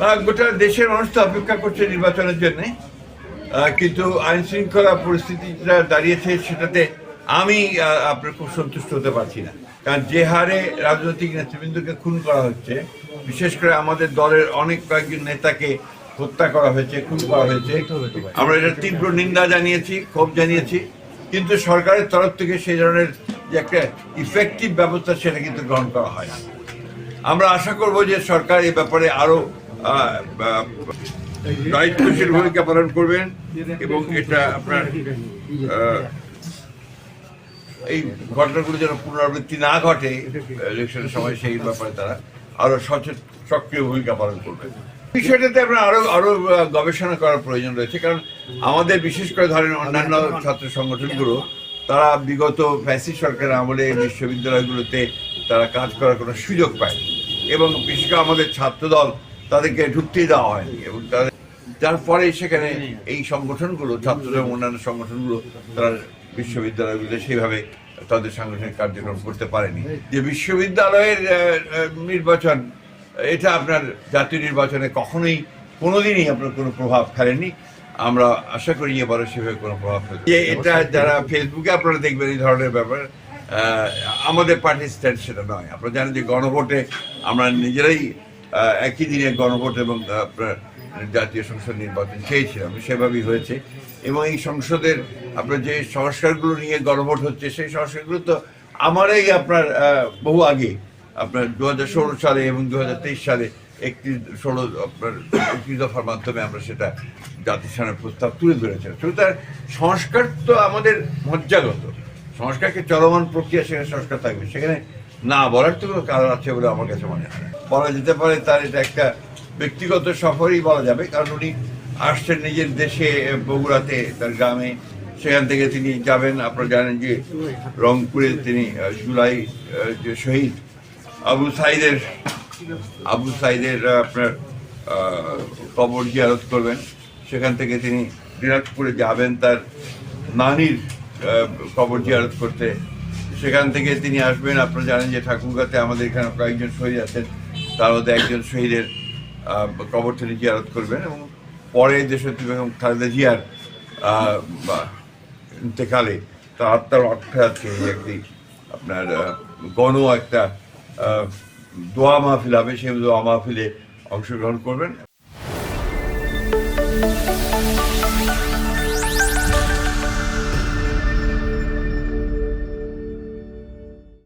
গোটা দেশের মানুষ তো অপেক্ষা করছে নির্বাচনের জন্য। কিন্তু আইন শৃঙ্খলা পরিস্থিতিটা দাঁড়িয়েছে সেটাতে আমি আপনার খুব সন্তুষ্ট হতে পারছি না। কারণ যে হারে রাজনৈতিক নেতৃবৃন্দকে খুন করা হচ্ছে বিশেষ করে আমাদের দলের অনেক কয়েকজন নেতাকে হত্যা করা হয়েছে খুন করা হয়েছে। আমরা এটা তীব্র নিন্দা জানিয়েছি ক্ষোভ জানিয়েছি। কিন্তু সরকারের তরফ থেকে সেই ধরনের যে একটা ইফেক্টিভ ব্যবস্থা সেটা কিন্তু গ্রহণ করা হয় আমরা আশা করব যে সরকার এই ব্যাপারে আরও আহ, আহ, দায়িত্বশীল ভূমিকা পালন করবেন এবং এটা আপনার এই ঘটনাগুলো যেন পুনরাবৃত্তি না ঘটে ইলেকশনের সময় সেই ব্যাপারে তারা আরও সচেত, সক্রিয় ভূমিকা পালন করবে বিষয়টাতে আপনার আরও আরও গবেষণা করার প্রয়োজন রয়েছে, কারণ আমাদের বিশেষ করে ধরেন অন্যান্য ছাত্র সংগঠনগুলো, তারা বিগত ফ্যাসি সরকারের আমলে বিশ্ববিদ্যালয়গুলোতে তারা কাজ করার কোনো সুযোগ পায় এবং বিশেষ করে আমাদের ছাত্রদল তাদেরকে ঢুকতেই দেওয়া হয়নি। এবং তাদের যার ফলে সেখানে এই সংগঠনগুলো ছাত্র এবং অন্যান্য সংগঠনগুলো তারা বিশ্ববিদ্যালয়গুলোতে সেইভাবে তাদের সাংগঠনিক কার্যক্রম করতে পারেনি। যে বিশ্ববিদ্যালয়ের নির্বাচন এটা আপনার জাতীয় নির্বাচনে কখনোই কোনোদিনই আপনার কোনো প্রভাব ফেলেনি। আমরা আশা করি এবারও সেভাবে কোনো প্রভাব ফেলে যে এটা যারা ফেসবুকে আপনারা দেখবেন এই ধরনের ব্যাপার আমাদের পার্টির স্ট্যান্ড সেটা নয়। আপনারা জানেন যে গণভোটে আমরা নিজেরাই একই দিনে গণভোট এবং জাতীয় সংসদ নির্বাচন চেয়েছিলাম সেভাবেই হয়েছে। এবং এই সংসদের আপনার যে সংস্কারগুলো নিয়ে গণভোট হচ্ছে, সেই সংস্কারগুলো তো আমারই আপনার বহু আগে। আপনার দু হাজার ষোলো সালে এবং দু হাজার তেইশ সালে একটি ষোলো, আপনার একটি দফার মাধ্যমে আমরা সেটা জাতিসংঘের প্রস্তাব তুলে ধরেছিলাম। সুতরাং সংস্কার তো আমাদের মজ্জাগত। সংস্কারকে চলমান প্রক্রিয়া সেখানে সংস্কার থাকবে? সেখানে না বলার তো কোনো কারণ আছে বলে আমার কাছে মনে হয় বলা যেতে পারে তার এটা একটা ব্যক্তিগত সফরই বলা যাবে, কারণ উনি আসছেন নিজের দেশে বগুড়াতে, তার গ্রামে। সেখান থেকে তিনি যাবেন। আপনারা জানেন যে রংপুরে তিনি জুলাই যে শহীদ আবু সাইদের আবু সাইদের আপনার কবর জিয়ারত করবেন। সেখান থেকে তিনি দিনাজপুরে যাবেন তার নানির কবর জিয়ারত করতে। সেখান থেকে তিনি আসবেন। আপনারা জানেন যে ঠাকুরগাতে আমাদের এখানে কয়েকজন শহীদ আছেন। তার মধ্যে একজন শহীদের কবর তিনি জিয়ারত করবেন এবং পরে দেশত্রী বেগম খালেদা জিয়ার ইন্তেকালে তার আত্মার অর্থাৎ একটি আপনার গণ একটা দোয়া মাহফিল হবে। সেই দোয়া মাহফিলে অংশগ্রহণ করবেন।